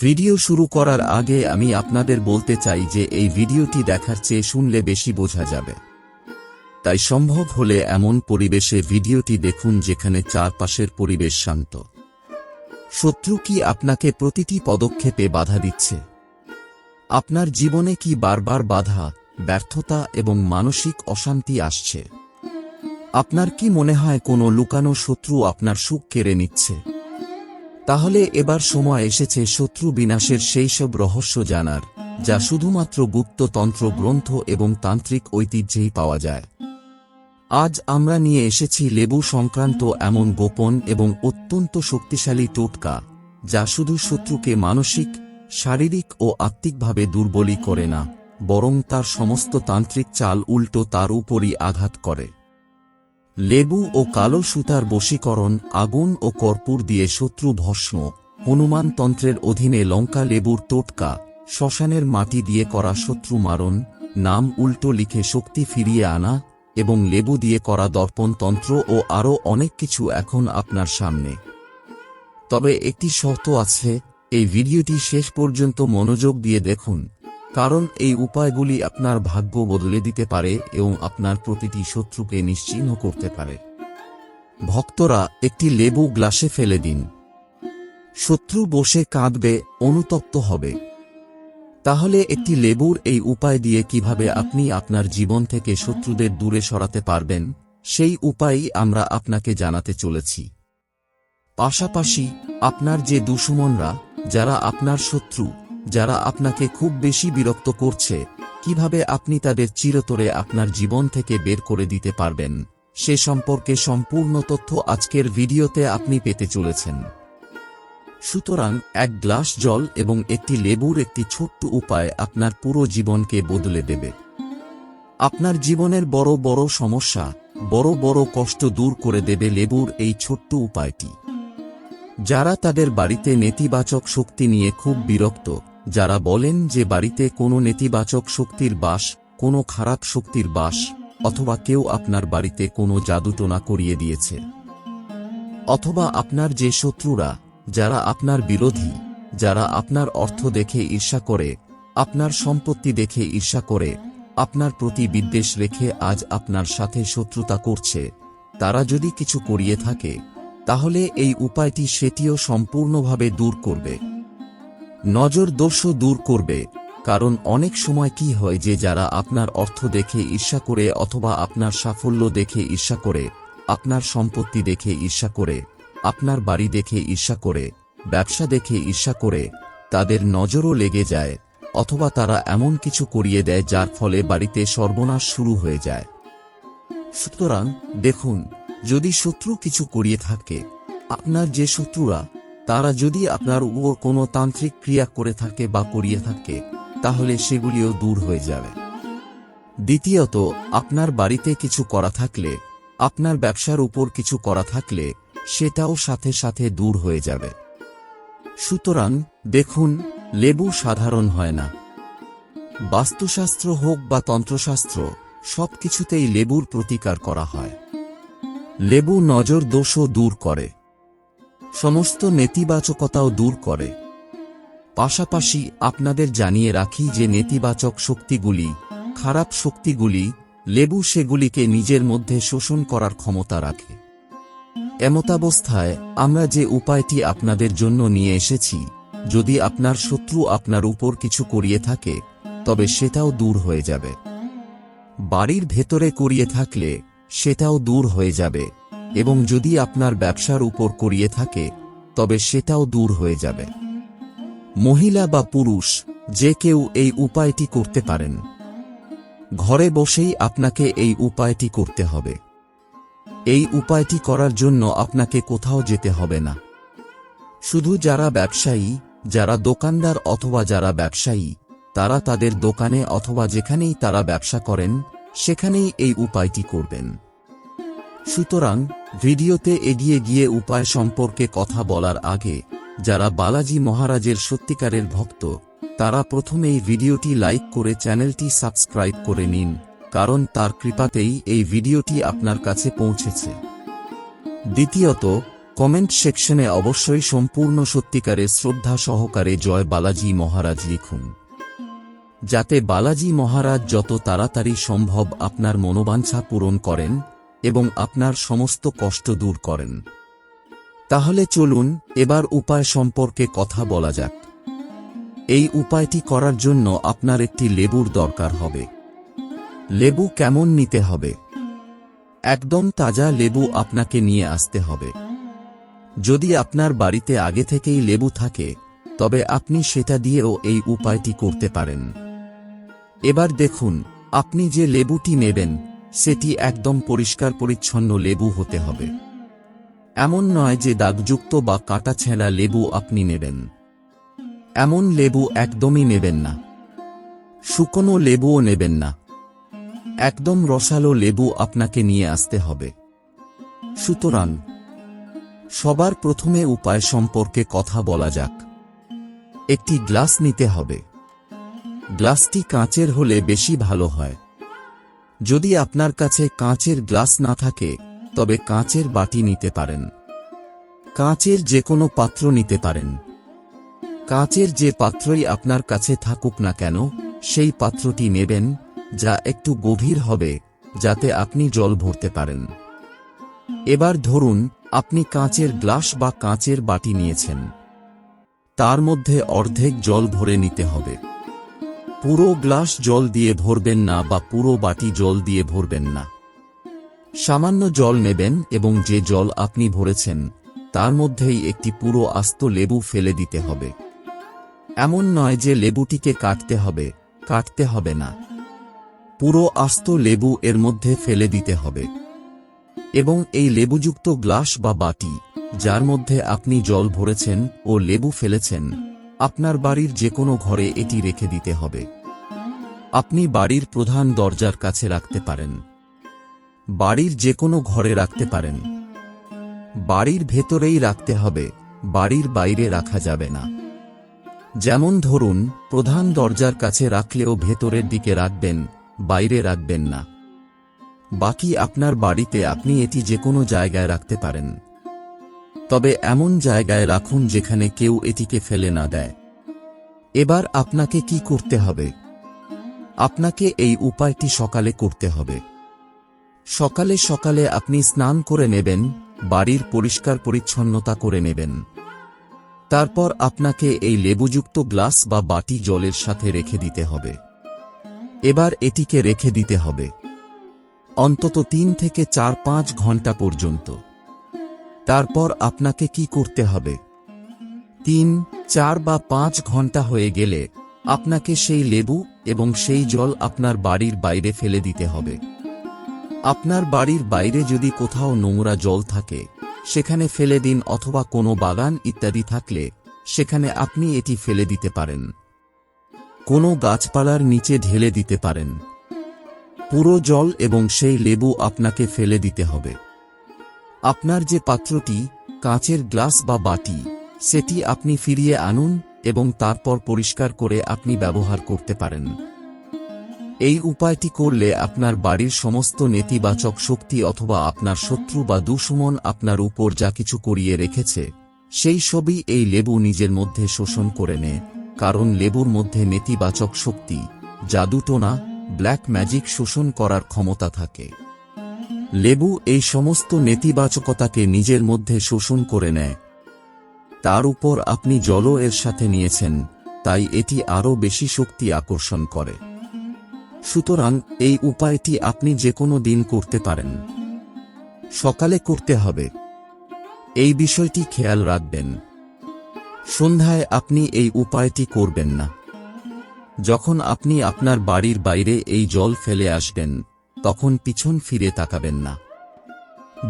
Video শুরু করার আগে আমি আপনাদের বলতে চাই যে এই ভিডিওটি দেখার চেয়ে শুনলে বেশি বোঝা যাবে। তাই সম্ভব হলে এমন পরিবেশে ভিডিওটি দেখুন যেখানে চারপাশের পরিবেশ শান্ত। শত্রু কি আপনাকে প্রতিটি পদক্ষেপে বাধা দিচ্ছে? আপনার জীবনে কি বারবার বাধা, ব্যর্থতা এবং মানসিক অশান্তি আসছে? আপনার কি মনে হয় কোনো লুকানো শত্রু আপনার সুখ কেড়ে নিচ্ছে? তাহলে এবার সময় এসেছে শত্রু বিনাশের সেই সব রহস্য জানার, যা শুধুমাত্র গুপ্ততন্ত্র গ্রন্থ এবং তান্ত্রিক ঐতিহ্যেই পাওয়া যায়। আজ আমরা নিয়ে এসেছি লেবু সংক্রান্ত এমন গোপন এবং অত্যন্ত শক্তিশালী টোটকা, যা শুধু শত্রুকে মানসিক, শারীরিক ও আত্মিকভাবে দুর্বলই করে না, বরং তার সমস্ত তান্ত্রিক চাল উল্টো তার উপরই আঘাত করে। লেবু ও কালো সুতার বশীকরণ, আগুন ও কর্পূর দিয়ে শত্রু ভস্ম, হনুমান তন্ত্রের অধীনে লঙ্কা লেবুর টোটকা, শ্মশানের মাটি দিয়ে করা শত্রু মারণ, নাম উল্টো লিখে শক্তি ফিরিয়ে আনা, এবং লেবু দিয়ে করা দর্পণ তন্ত্র ও আরও অনেক কিছু এখন আপনার সামনে। তবে একটি শর্ত আছে, এই ভিডিওটি শেষ পর্যন্ত মনোযোগ দিয়ে দেখুন। কারণ এই উপায়গুলি আপনার ভাগ্য বদলে দিতে পারে এবং আপনার প্রতিটি শত্রুকে নিশ্চিহ্ন করতে পারে। ভক্তরা একটি লেবু গ্লাসে ফেলে দিন। শত্রু বসে কাঁদবে, অনুতপ্ত হবে। তাহলে একটি লেবুর এই উপায় দিয়ে কীভাবে আপনি আপনার জীবন থেকে শত্রুদের দূরে সরাতে পারবেন, সেই উপায়ই আমরা আপনাকে জানাতে চলেছি। পাশাপাশি, আপনার যে দুশ্মনরা, যারা আপনার শত্রু যারা আপনাকে খুব বেশি বিরক্ত করছে, কীভাবে আপনি তাদের চিরতরে আপনার জীবন থেকে বের করে দিতে পারবেন, সে সম্পর্কে সম্পূর্ণ তথ্য আজকের ভিডিওতে আপনি পেতে চলেছেন। সুতরাং, এক গ্লাস জল এবং একটি লেবুর একটি ছোট্ট উপায় আপনার পুরো জীবনকে বদলে দেবে। আপনার জীবনের বড় বড় সমস্যা, বড় বড় কষ্ট দূর করে দেবে লেবুর এই ছোট্ট উপায়টি। যারা তাদের বাড়িতে নেতিবাচক শক্তি নিয়ে খুব বিরক্ত, যারা বলেন যে বাড়িতে কোনো নেতিবাচক শক্তির বাস, কোনো খারাপ শক্তির বাস, অথবা কেউ আপনার বাড়িতে কোনো জাদুটোনা করিয়ে দিয়েছে। অথবা আপনার যে শত্রুরা, যারা আপনার বিরোধী, যারা আপনার অর্থ দেখে ঈর্ষা করে, আপনার সম্পত্তি দেখে ঈর্ষা করে, আপনার প্রতি বিদ্বেষ রেখে আজ আপনার সাথে শত্রুতা করছে, তারা যদি কিছু করিয়ে থাকে তাহলে এই উপায়টি সেটিও সম্পূর্ণভাবে দূর করবে। নজর দোষও দূর করবে, কারণ অনেক সময় কি হয় যে যারা আপনার অর্থ দেখে ঈর্ষা করে অথবা আপনার সাফল্য দেখে ঈর্ষা করে, আপনার সম্পত্তি দেখে ঈর্ষা করে, আপনার বাড়ি দেখে ঈর্ষা করে, ব্যবসা দেখে ঈর্ষা করে, তাদের নজরও লেগে যায়, অথবা তারা এমন কিছু করিয়ে দেয় যার ফলে বাড়িতে সর্বনাশ শুরু হয়ে যায়। সুতরাং দেখুন যদি শত্রু কিছু করিয়ে থাকে, আপনার যে শত্রুরা, তারা যদি আপনার উপর কোনো তান্ত্রিক ক্রিয়া করে থাকে বা করিয়ে থাকে, তাহলে সেগুলিও দূর হয়ে যাবে। দ্বিতীয়ত, আপনার বাড়িতে কিছু করা থাকলে, আপনার ব্যবসার উপর কিছু করা থাকলে, সেটাও সাথে সাথে দূর হয়ে যাবে। সুতরাং, দেখুন, লেবু সাধারণ হয় না। বাস্তুশাস্ত্র হোক বা তন্ত্রশাস্ত্র সব কিছুতেই লেবুর প্রতিকার করা হয়। লেবু নজর দোষও দূর করে। সমস্ত নেতিবাচকতাও দূর করে। পাশাপাশি আপনাদের জানিয়ে রাখি যে নেতিবাচক শক্তিগুলি, খারাপ শক্তিগুলি, লেবু সেগুলিকে নিজের মধ্যে শোষণ করার ক্ষমতা রাখে। এমতাবস্থায় আমরা যে উপায়টি আপনাদের জন্য নিয়ে এসেছি, যদি আপনার শত্রু আপনার উপর কিছু করিয়ে থাকে, তবে সেটাও দূর হয়ে যাবে। বাড়ির ভেতরে করিয়ে থাকলে সেটাও দূর হয়ে যাবে। এবং যদি আপনার ব্যবসার উপর করিয়ে থাকে, তবে সেটাও দূর হয়ে যাবে। মহিলা বা পুরুষ, যে কেউ এই উপায়টি করতে পারেন। ঘরে বসেই আপনাকে এই উপায়টি করতে হবে। এই উপায়টি করার জন্য আপনাকে কোথাও যেতে হবে না। শুধু যারা ব্যবসায়ী, যারা দোকানদার অথবা যারা ব্যবসায়ী, তারা তাদের দোকানে অথবা যেখানেই তারা ব্যবসা করেন সেখানেই এই উপায়টি করবেন। সুতরাং, ভিডিওতে এগিয়ে গিয়ে উপায় সম্পর্কে কথা বলার আগে, যারা বালাজি মহারাজের সত্যিকারের ভক্ত, তারা প্রথমেই ভিডিওটি লাইক করে চ্যানেলটি সাবস্ক্রাইব করে নিন, কারণ তার কৃপাতেই এই ভিডিওটি আপনার কাছে পৌঁছেছে। দ্বিতীয়ত, কমেন্ট সেকশনে অবশ্যই সম্পূর্ণ সত্যিকারের শ্রদ্ধা সহকারে জয় বালাজি মহারাজ লিখুন। যাতে বালাজি মহারাজ যত তাড়াতাড়ি সম্ভব আপনার মনোবাঞ্ছা পূরণ করেন এবং আপনার সমস্ত কষ্ট দূর করেন। তাহলে চলুন, এবার উপায় সম্পর্কে কথা বলা যাক। এই উপায়টি করার জন্য আপনার একটি লেবুর দরকার হবে। লেবু কেমন নিতে হবে? একদম তাজা লেবু আপনাকে নিয়ে আসতে হবে। যদি আপনার বাড়িতে আগে থেকেই লেবু থাকে, তবে আপনি সেটা দিয়েও এই উপায়টি করতে পারেন। এবার দেখুন, আপনি যে লেবুটি নেবেন, সেটি একদম পরিষ্কার পরিচ্ছন্ন লেবু হতে হবে। এমন নয় যে দাগযুক্ত বা কাটা ছেঁড়া লেবু আপনি নেবেন। এমন লেবু একদমই নেবেন না। শুকনো লেবুও নেবেন না। একদম রসালো লেবু আপনাকে নিয়ে আসতে হবে। সুতরাং, সবার প্রথমে উপায় সম্পর্কে কথা বলা যাক। একটি গ্লাস নিতে হবে। গ্লাসটি কাঁচের হলে বেশি ভালো হয়। যদি আপনার কাছে কাঁচের গ্লাস না থাকে, তবে কাঁচের বাটি নিতে পারেন। কাঁচের যে কোনো পাত্র নিতে পারেন। কাঁচের যে পাত্রই আপনার কাছে থাকুক না কেন, সেই পাত্রটি নেবেন, যা একটু গভীর হবে, যাতে আপনি জল ভরতে পারেন। এবার ধরুন, আপনি কাঁচের গ্লাস বা কাঁচের বাটি নিয়েছেন। তার মধ্যে অর্ধেক জল ভরে নিতে হবে। পুরো গ্লাস জল দিয়ে ভরবেন না বা পুরো বাটি জল দিয়ে ভরবেন না। সামান্য জল নেবেন এবং যে জল আপনি ভরেছেন, তার মধ্যেই একটি পুরো আস্ত লেবু ফেলে দিতে হবে। এমন নয় যে লেবুটিকে কাটতে হবে কাটতে হবে না। পুরো আস্ত লেবু এর মধ্যে ফেলে দিতে হবে। এবং এই লেবুযুক্ত গ্লাস বা বাটি, যার মধ্যে আপনি জল ভরেছেন ও লেবু ফেলেছেন আপনার বাড়ির যে কোনো ঘরে এটি রেখে দিতে হবে। আপনি বাড়ির প্রধান দরজার কাছে রাখতে পারেন। বাড়ির যে কোনো ঘরে রাখতে পারেন। বাড়ির ভেতরেই রাখতে হবে, বাড়ির বাইরে রাখা যাবে না। যেমন ধরুন, প্রধান দরজার কাছে রাখলেও ভেতরের দিকে রাখবেন, বাইরে রাখবেন না। বাকি আপনার বাড়িতে আপনি এটি যে কোনো জায়গায় রাখতে পারেন। তবে এমন জায়গায় রাখুন যেখানে কেউ এটিকে ফেলে না দেয়। এবার আপনাকে কি করতে হবে? আপনাকে এই উপায়টি সকালে করতে হবে। সকালে সকালে আপনি স্নান করে নেবেন, বাড়ির পরিষ্কার পরিচ্ছন্নতা করে নেবেন। তারপর আপনাকে এই লেবুযুক্ত গ্লাস বা বাটি জলের সাথে রেখে দিতে হবে। এবার এটিকে রেখে দিতে হবে। অন্তত তিন থেকে চার পাঁচ ঘণ্টা পর্যন্ত। তারপর আপনাকে কি করতে হবে? তিন, চার বা পাঁচ ঘণ্টা হয়ে গেলে আপনাকে সেই লেবু এবং সেই জল আপনার বাড়ির বাইরে ফেলে দিতে হবে। আপনার বাড়ির বাইরে যদি কোথাও নোংরা জল থাকে, সেখানে ফেলে দিন অথবা কোনো বাগান ইত্যাদি থাকলে সেখানে আপনি এটি ফেলে দিতে পারেন। কোনো গাছপালার নিচে ঢেলে দিতে পারেন। পুরো জল এবং সেই লেবু আপনাকে ফেলে দিতে হবে। আপনার যে পাত্রটি, কাঁচের গ্লাস বা বাটি, সেটি আপনি ফিরিয়ে আনুন এবং তারপর পরিষ্কার করে আপনি ব্যবহার করতে পারেন। এই উপায়টি করলে আপনার বাড়ির সমস্ত নেতিবাচক শক্তি অথবা আপনার শত্রু বা দুশ্মন আপনার উপর যা কিছু করিয়ে রেখেছে, সেই সবই এই লেবু নিজের মধ্যে শোষণ করে নেয়, কারণ লেবুর মধ্যে নেতিবাচক শক্তি, জাদুটোনা, ব্ল্যাক ম্যাজিক শোষণ করার ক্ষমতা থাকে। লেবু এই সমস্ত নেতিবাচকতাকে নিজের মধ্যে শোষণ করে নেয়। তার উপর আপনি জলও এর সাথে নিয়েছেন, তাই এটি আরও বেশি শক্তি আকর্ষণ করে। সুতরাং, এই উপায়টি আপনি যে কোনো দিন করতে পারেন। সকালে করতে হবে। এই বিষয়টি খেয়াল রাখবেন। সন্ধ্যায় আপনি এই উপায়টি করবেন না। যখন আপনি আপনার বাড়ির বাইরে এই জল ফেলে আসবেন তখন পিছন ফিরে তাকাবেন না।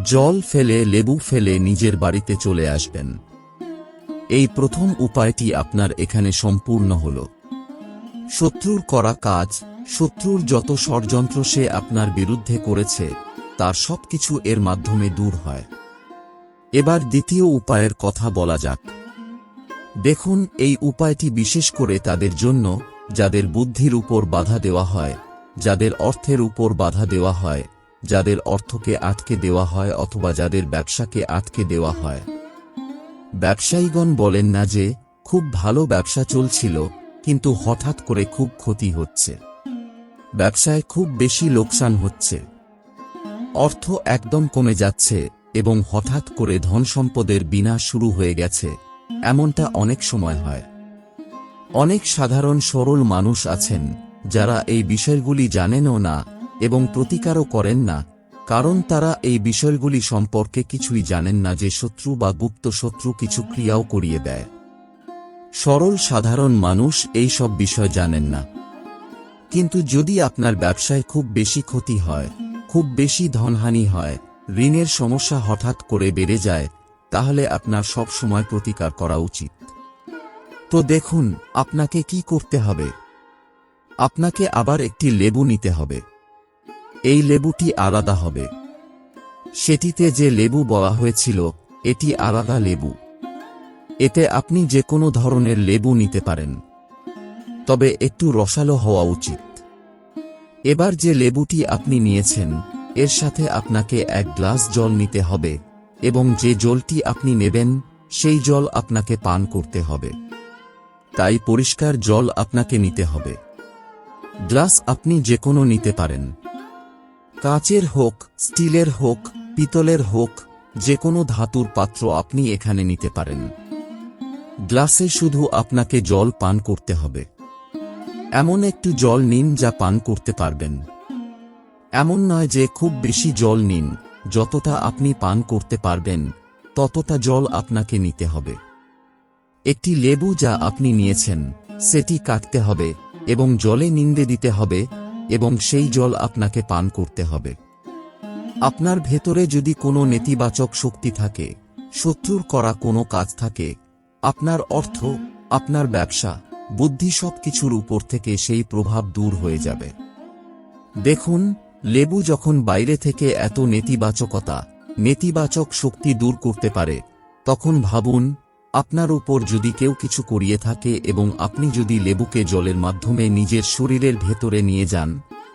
জল ফেলে, লেবু ফেলে নিজের বাড়িতে চলে আসবেন। এই প্রথম উপায়টি আপনার এখানে সম্পূর্ণ হল। শত্রুর করা কাজ, শত্রুর যত ষড়যন্ত্র সে আপনার বিরুদ্ধে করেছে, তার সবকিছু এর মাধ্যমে দূর হয়। এবার দ্বিতীয় উপায়ের কথা বলা যাক। দেখুন, এই উপায়টি বিশেষ করে তাদের জন্য, যাদের বুদ্ধির উপর বাধা দেওয়া হয় যাদের অর্থের উপর বাধা দেওয়া হয়, যাদের অর্থকে আটকে দেওয়া হয় অথবা যাদের ব্যবসাকে আটকে দেওয়া হয়। ব্যবসায়ীগণ বলেন না যে, খুব ভালো ব্যবসা চলছিল, কিন্তু হঠাৎ করে খুব ক্ষতি হচ্ছে। ব্যবসায় খুব বেশি লোকসান হচ্ছে। অর্থ একদম কমে যাচ্ছে এবং হঠাৎ করে ধন সম্পদের বিনাশ শুরু হয়ে গেছে, এমনটা অনেক সময় হয়। অনেক সাধারণ সরল মানুষ আছেন যারা এই বিষয়গুলি জানেনও না এবং প্রতিকারও করেন না, কারণ তারা এই বিষয়গুলি সম্পর্কে কিছুই জানেন না যে শত্রু বা গুপ্ত শত্রু কিছু ক্রিয়াও করিয়ে দেয়। সরল সাধারণ মানুষ এই সব বিষয় জানেন না। কিন্তু যদি আপনার ব্যবসায় খুব বেশি ক্ষতি হয়, খুব বেশি ধনহানি হয়, ঋণের সমস্যা হঠাৎ করে বেড়ে যায়, তাহলে আপনার সব সময় প্রতিকার করা উচিত। তো দেখুন, আপনাকে কি করতে হবে? আপনাকে আবার একটি লেবু নিতে হবে। এই লেবুটি আলাদা হবে। সেটিতে যে লেবু বলা হয়েছিল, এটি আলাদা লেবু। এতে আপনি যে কোনো ধরনের লেবু নিতে পারেন। তবে একটু রসালো হওয়া উচিত। এবার যে লেবুটি আপনি নিয়েছেন, এর সাথে আপনাকে এক গ্লাস জল নিতে হবে এবং যে জলটি আপনি নেবেন, সেই জল আপনাকে পান করতে হবে। তাই পরিষ্কার জল আপনাকে নিতে হবে। গ্লাস আপনি যে কোনো নিতে পারেন। কাচের হোক, স্টিলের হোক, পিতলের হোক যে কোনো ধাতুর পাত্র আপনি এখানে নিতে পারেন। গ্লাসে শুধু আপনাকে জল পান করতে হবে। এমন একটু জল নিন যা পান করতে পারবেন। এমন নয় যে খুব বেশি জল নিন, যতটা আপনি পান করতে পারবেন, ততটা জল আপনাকে নিতে হবে। একটি লেবু যা আপনি নিয়েছেন, সেটি কাটতে হবে এবং জলে নিন্দে দিতে হবে এবং সেই জল আপনাকে পান করতে হবে। আপনার ভেতরে যদি কোনো নেতিবাচক শক্তি থাকে, শত্রুর করা কোনো কাজ থাকে, আপনার অর্থ, আপনার ব্যবসা, বুদ্ধি সব কিছুর উপর থেকে সেই প্রভাব দূর হয়ে যাবে। দেখুন, লেবু যখন বাইরে থেকে এত নেতিবাচকতা, নেতিবাচক শক্তি দূর করতে পারে, তখন ভাবুন আপনার উপর যদি কেউ কিছু করিয়ে থাকে এবং আপনি যদি লেবুকে জলের মাধ্যমে নিজের শরীরের ভেতরে নিয়ে যান,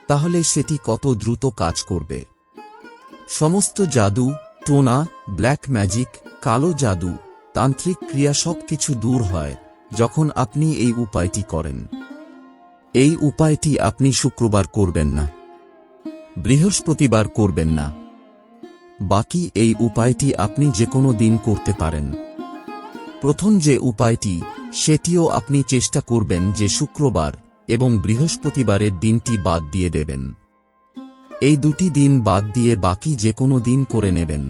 তাহলে সেটি কত দ্রুত কাজ করবে। সমস্ত জাদু, টোনা, ব্ল্যাক ম্যাজিক, কালো জাদু, তান্ত্রিক ক্রিয়া সব কিছু দূর হয় যখন আপনি এই উপায়টি করেন। এই উপায়টি আপনি শুক্রবার করবেন না। বৃহস্পতিবার করবেন না। বাকি এই উপায়টি আপনি যে কোনো দিন করতে পারেন। প্রথম যে উপায়টি, সেটিও আপনি চেষ্টা করবেন যে শুক্রবার এবং বৃহস্পতিবারের দিনটি বাদ দিয়ে দেবেন। এই দুটি দিন বাদ দিয়ে বাকি যে কোনো দিন করে নেবেন।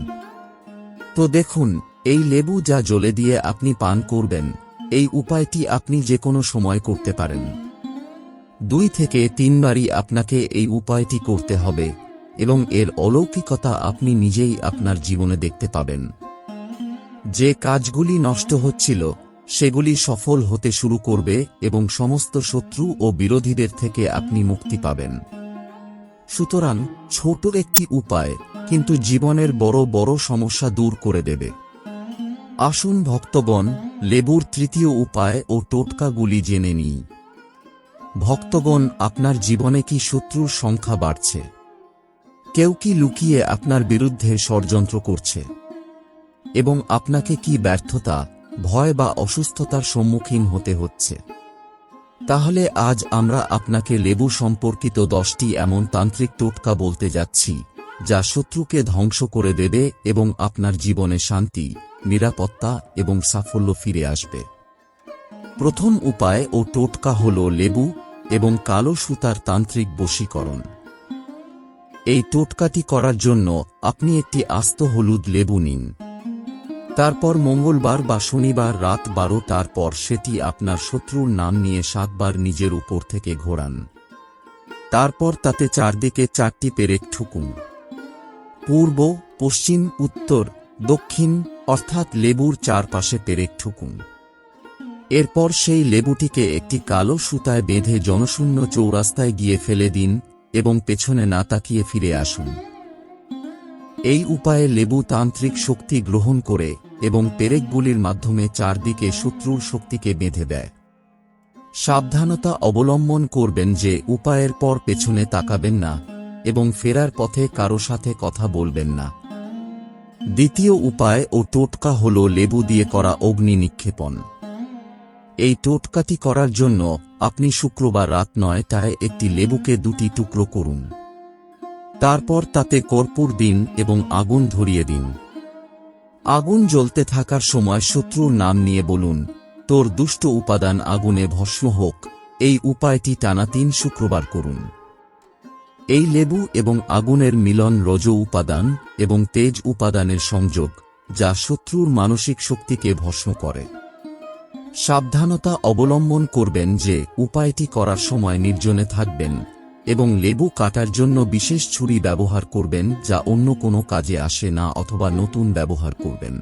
তো দেখুন, এই লেবু যা জ্বলে দিয়ে আপনি পান করবেন, এই উপায়টি আপনি যে কোনো সময় করতে পারেন। দুই থেকে তিনবারই আপনাকে এই উপায়টি করতে হবে এবং এর অলৌকিকতা আপনি নিজেই আপনার জীবনে দেখতে পাবেন। যে কাজগুলি নষ্ট হচ্ছিল, সেগুলি সফল হতে শুরু করবে এবং সমস্ত শত্রু ও বিরোধীদের থেকে আপনি মুক্তি পাবেন। সুতরাং, ছোট একটি উপায়, কিন্তু জীবনের বড় বড় সমস্যা দূর করে দেবে। আসুন ভক্তগণ, লেবুর তৃতীয় উপায় ও টোটকাগুলি জেনে নিই। ভক্তগণ, আপনার জীবনে কি শত্রুর সংখ্যা বাড়ছে? কেউ কি লুকিয়ে আপনার বিরুদ্ধে ষড়যন্ত্র করছে? এবং আপনাকে কি ব্যর্থতা, ভয় বা অসুস্থতার সম্মুখীন হতে হচ্ছে। তাহলে আজ আমরা আপনাকে লেবু সম্পর্কিত দশটি এমন তান্ত্রিক টোটকা বলতে যাচ্ছি, যা শত্রুকে ধ্বংস করে দেবে এবং আপনার জীবনে শান্তি, নিরাপত্তা এবং সাফল্য ফিরে আসবে। প্রথম উপায় ও টোটকা হল লেবু এবং কালো সুতার তান্ত্রিক বশীকরণ। এই টোটকাটি করার জন্য আপনি একটি আস্ত হলুদ লেবু নিন। তারপর মঙ্গলবার বা শনিবার রাত বারো, তারপর সেটি আপনার শত্রুর নাম নিয়ে সাতবার নিজের উপর থেকে ঘোরান। তারপর তাতে চারদিকে চারটি পেরেক ঠুকুন। পূর্ব, পশ্চিম, উত্তর, দক্ষিণ, অর্থাৎ লেবুর চারপাশে পেরেক ঠুকুন। এরপর সেই লেবুটিকে একটি কালো সুতায় বেঁধে জনশূন্য চৌরাস্তায় গিয়ে ফেলে দিন এবং পেছনে না তাকিয়ে ফিরে আসুন। এই উপায়ে লেবু তান্ত্রিক শক্তি গ্রহণ করে এবং পেরেকগুলির মাধ্যমে চারদিকে শত্রুর শক্তিকে বেঁধে দেয়। সাবধানতা অবলম্বন করবেন যে উপায়ের পর পেছনে তাকাবেন না এবং ফেরার পথে কারও সাথে কথা বলবেন না। দ্বিতীয় উপায় ও টোটকা হল লেবু দিয়ে করা অগ্নি নিক্ষেপণ। এই টোটকাটি করার জন্য আপনি শুক্রবার রাত নয়টায় একটি লেবুকে দুটি টুকরো করুন। তারপর তাতে কর্পূর দিন এবং আগুন ধরিয়ে দিন। আগুন জ্বলতে থাকার সময় শত্রুর নাম নিয়ে বলুন। তোর দুষ্ট উপাদান আগুনে ভস্ম হোক। এই উপায়টি টানা তিন শুক্রবার করুন। এই লেবু এবং আগুনের মিলন রজ উপাদান এবং তেজ উপাদানের সংযোগ, যা শত্রুর মানসিক শক্তিকে ভস্ম করে। সাবধানতা অবলম্বন করবেন যে, উপায়টি করার সময় নির্জনে থাকবেন। এবং লেবু কাটার জন্য বিশেষ ছুরি ব্যবহার করবেন যা অন্য কোনো কাজে আসে না অথবা নতুন ব্যবহার করবেন।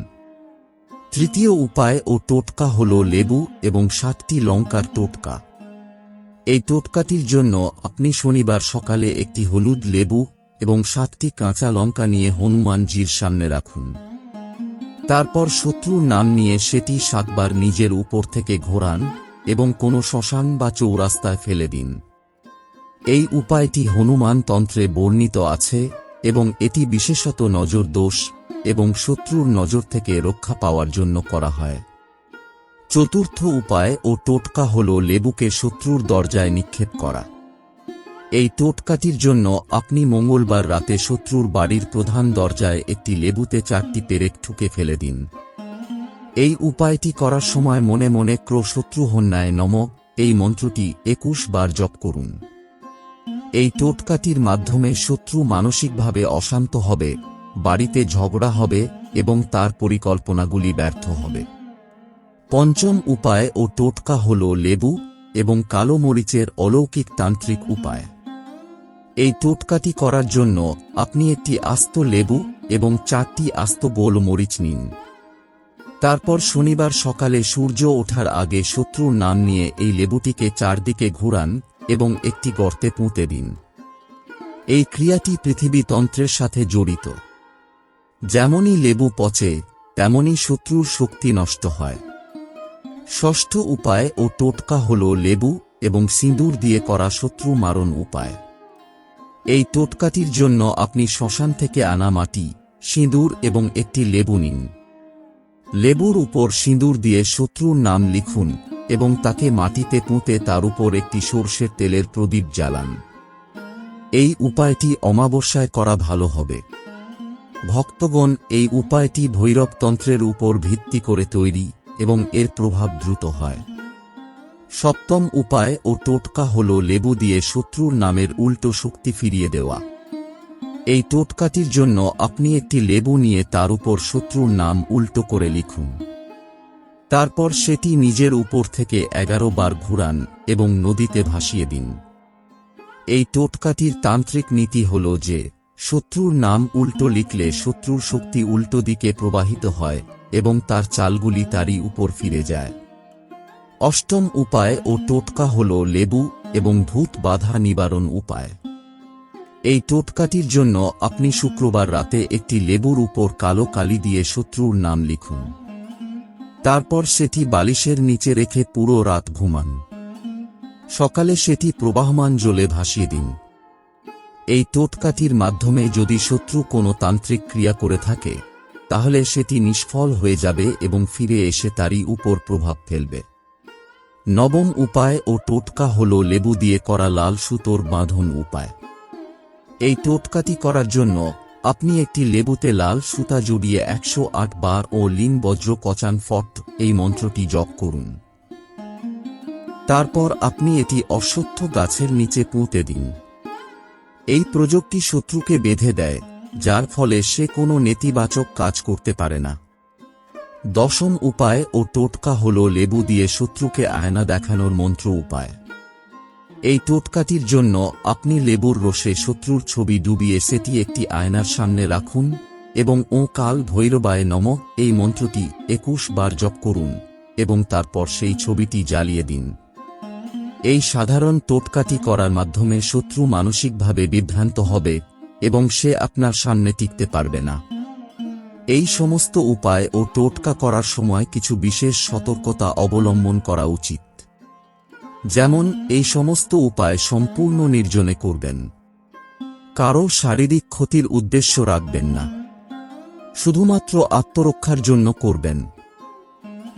তৃতীয় উপায় ও টোটকা হল লেবু এবং সাতটি লঙ্কার টোটকা। এই টোটকাটির জন্য আপনি শনিবার সকালে একটি হলুদ লেবু এবং সাতটি কাঁচা লঙ্কা নিয়ে হনুমানজির সামনে রাখুন। তারপর শত্রুর নাম নিয়ে সেটি সাতবার নিজের উপর থেকে ঘোরান এবং কোনো শ্মশান বা চৌরাস্তায় ফেলে দিন। এই উপায়টি হনুমান তন্ত্রে বর্ণিত আছে এবং এটি বিশেষত নজর দোষ এবং শত্রুর নজর থেকে রক্ষা পাওয়ার জন্য করা হয়। চতুর্থ উপায় ও টোটকা হল লেবুকে শত্রুর দরজায় নিক্ষেপ করা। এই টোটকাটির জন্য আপনি মঙ্গলবার রাতে শত্রুর বাড়ির প্রধান দরজায় একটি লেবুতে চারটি পেরেক ঠুকে ফেলে দিন। এই উপায়টি করার সময় মনে মনে ক্রো শত্রু হন্যায় নম, এই মন্ত্রটি একুশ বার জপ করুন। এই টোটকাটির মাধ্যমে শত্রু মানসিকভাবে অশান্ত হবে, বাড়িতে ঝগড়া হবে এবং তার পরিকল্পনাগুলি ব্যর্থ হবে। পঞ্চম উপায় ও টোটকা হল লেবু এবং কালো মরিচের অলৌকিক তান্ত্রিক উপায়। এই টোটকাটি করার জন্য আপনি একটি আস্ত লেবু এবং চারটি আস্ত গোল মরিচ নিন। তারপর শনিবার সকালে সূর্য ওঠার আগে শত্রুর নাম নিয়ে এই লেবুটিকে চারদিকে ঘুরান এবং একটি গর্তে পুঁতে দিন। এই ক্রিয়াটি পৃথিবী তন্ত্রের সাথে জড়িত। যেমনই লেবু পচে, তেমনই শত্রুর শক্তি নষ্ট হয়। ষষ্ঠ উপায় ও টোটকা হল লেবু এবং সিঁদুর দিয়ে করা শত্রু মারণ উপায়। এই টোটকাটির জন্য আপনি শ্মশান থেকে আনা মাটি, সিঁদুর এবং একটি লেবু নিন। লেবুর উপর সিঁদুর দিয়ে শত্রুর নাম লিখুন এবং তাকে মাটিতে পুঁতে তার উপর একটি সর্ষের তেলের প্রদীপ জ্বালান। এই উপায়টি অমাবস্যায় করা ভালো হবে। ভক্তগণ এই উপায়টি ভৈরবতন্ত্রের উপর ভিত্তি করে তৈরি এবং এর প্রভাব দ্রুত হয়। সপ্তম উপায় ও টোটকা হল লেবু দিয়ে শত্রুর নামের উল্টো শক্তি ফিরিয়ে দেওয়া। এই টোটকাটির জন্য আপনি একটি লেবু নিয়ে তার উপর শত্রুর নাম উল্টো করে লিখুন। তারপর সেটি নিজের উপর থেকে এগারো বার ঘুরান এবং নদীতে ভাসিয়ে দিন। এই টোটকাটির তান্ত্রিক নীতি হল যে, শত্রুর নাম উল্টো লিখলে শত্রুর শক্তি উল্টো দিকে প্রবাহিত হয় এবং তার চালগুলি তারই উপর ফিরে যায়। অষ্টম উপায় ও টোটকা হল লেবু এবং ভূত বাধা নিবারণ উপায়। এই টোটকাটির জন্য আপনি শুক্রবার রাতে একটি লেবুর উপর কালো কালি দিয়ে শত্রুর নাম লিখুন। তারপর সেটি বালিশের নিচে রেখে পুরো রাত ঘুমান। সকালে সেটি প্রবাহমান জলে ভাসিয়ে দিন। এই টোটকাটির মাধ্যমে যদি শত্রু কোনো তান্ত্রিক ক্রিয়া করে থাকে, তাহলে সেটি নিষ্ফল হয়ে যাবে এবং ফিরে এসে তারই উপর প্রভাব ফেলবে। নবম উপায় ও টোটকা হল লেবু দিয়ে করা লাল সুতোর বাঁধন উপায়। এই টোটকাটি করার জন্য আপনি একটি লেবুতে লাল সুতা জড়িয়ে একশো আট বার ও লিন বজ্র কচান ফট এই মন্ত্রটি জপ করুন। তারপর আপনি এটি অশ্বত্থ গাছের নিচে পুঁতে দিন। এই প্রযোগটি শত্রুকে বেঁধে দেয়, যার ফলে সে কোনো নেতিবাচক কাজ করতে পারে না। দশম উপায় ও টোটকা হল লেবু দিয়ে শত্রুকে আয়না দেখানোর মন্ত্র উপায়। এই টোটকাটির জন্য আপনি লেবুর রসে শত্রুর ছবি ডুবিয়ে সেটি একটি আয়নার সামনে রাখুন এবং ও কাল ভৈরবায় নম, এই মন্ত্রটি একুশ বার জপ করুন এবং তারপর সেই ছবিটি জ্বালিয়ে দিন। এই সাধারণ টোটকাটি করার মাধ্যমে শত্রু মানসিকভাবে বিভ্রান্ত হবে এবং সে আপনার সামনে টিকতে পারবে না। এই সমস্ত উপায় ও টোটকা করার সময় কিছু বিশেষ সতর্কতা অবলম্বন করা উচিত। যেমন এই সমস্ত উপায় সম্পূর্ণ নির্জনে করবেন। কারও শারীরিক ক্ষতির উদ্দেশ্য রাখবেন না। শুধুমাত্র আত্মরক্ষার জন্য করবেন।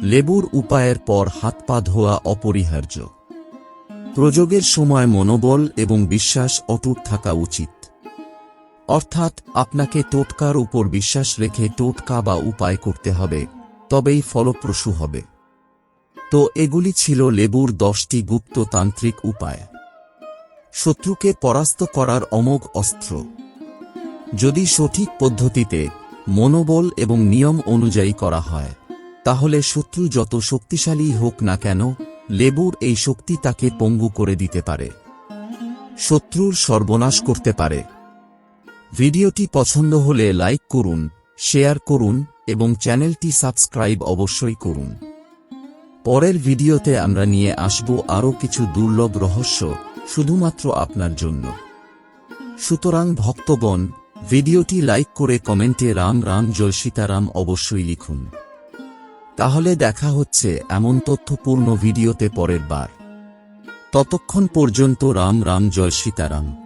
লেবুর উপায়ের পর হাত পা ধোয়া অপরিহার্য। প্রযোগের সময় মনোবল এবং বিশ্বাস অটুট থাকা উচিত। অর্থাৎ আপনাকে টোটকার উপর বিশ্বাস রেখে টোটকা বা উপায় করতে হবে, তবেই ফলপ্রসূ হবে। তো এগুলি ছিল লেবুর দশটি গুপ্ত তান্ত্রিক উপায়। শত্রুকে পরাস্ত করার অমোঘ অস্ত্র। যদি সঠিক পদ্ধতিতে, মনোবল এবং নিয়ম অনুযায়ী করা হয়, তাহলে শত্রু যত শক্তিশালী হোক না কেন, লেবুর এই শক্তি তাকে পঙ্গু করে দিতে পারে। শত্রুর সর্বনাশ করতে পারে। ভিডিওটি পছন্দ হলে লাইক করুন, শেয়ার করুন এবং চ্যানেলটি সাবস্ক্রাইব অবশ্যই করুন। পরের ভিডিওতে আমরা নিয়ে আসব আরও কিছু দুর্লভ রহস্য, শুধুমাত্র আপনার জন্য। সুতরাং ভক্তগণ, ভিডিওটি লাইক করে কমেন্টে রাম রাম জয় সীতারাম অবশ্যই লিখুন। তাহলে দেখা হচ্ছে এমন তথ্যপূর্ণ ভিডিওতে পরের বার। ততক্ষণ পর্যন্ত রাম রাম জয় সীতারাম।